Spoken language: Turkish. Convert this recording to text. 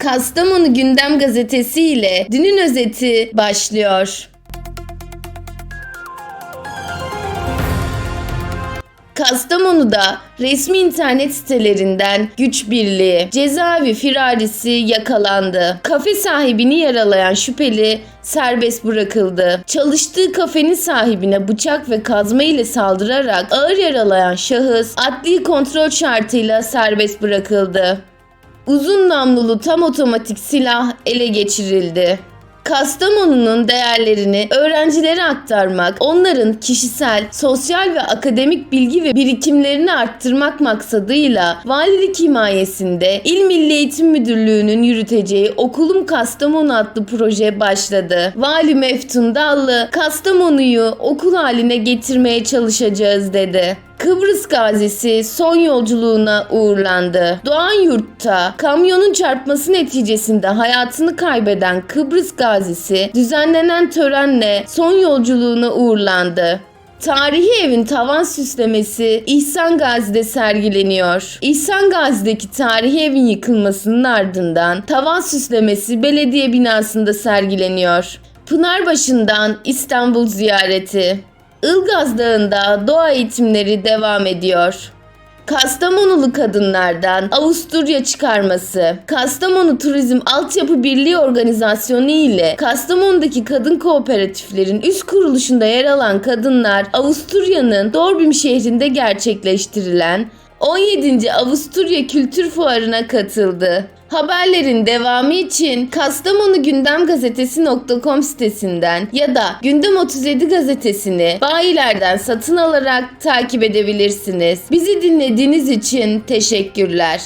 Kastamonu Gündem Gazetesi ile dünün özeti başlıyor. Kastamonu'da resmi internet sitelerinden güç birliği cezaevi firarisi yakalandı. Kafe sahibini yaralayan şüpheli serbest bırakıldı. Çalıştığı kafenin sahibine bıçak ve kazma ile saldırarak ağır yaralayan şahıs adli kontrol şartıyla serbest bırakıldı. Uzun namlulu tam otomatik silah ele geçirildi. Kastamonu'nun değerlerini öğrencilere aktarmak, onların kişisel, sosyal ve akademik bilgi ve birikimlerini arttırmak maksadıyla valilik himayesinde İl Milli Eğitim Müdürlüğü'nün yürüteceği Okulum Kastamonu adlı proje başladı. Vali Meftun Dallı, Kastamonu'yu okul haline getirmeye çalışacağız dedi. Kıbrıs gazisi son yolculuğuna uğurlandı. Doğan yurtta kamyonun çarpması neticesinde hayatını kaybeden Kıbrıs gazisi düzenlenen törenle son yolculuğuna uğurlandı. Tarihi evin tavan süslemesi İhsan Gazi'de sergileniyor. İhsan Gazi'deki tarihi evin yıkılmasının ardından tavan süslemesi belediye binasında sergileniyor. Pınarbaşı'ndan İstanbul ziyareti. Ilgaz Dağı'nda doğa eğitimleri devam ediyor. Kastamonulu kadınlardan Avusturya çıkarması. Kastamonu Turizm Altyapı Birliği Organizasyonu ile Kastamonu'daki kadın kooperatiflerin üst kuruluşunda yer alan kadınlar Avusturya'nın Dorbim şehrinde gerçekleştirilen 17. Avusturya Kültür Fuarı'na katıldı. Haberlerin devamı için Kastamonu Gündem Gazetesi.com sitesinden ya da Gündem 37 gazetesini bayilerden satın alarak takip edebilirsiniz. Bizi dinlediğiniz için teşekkürler.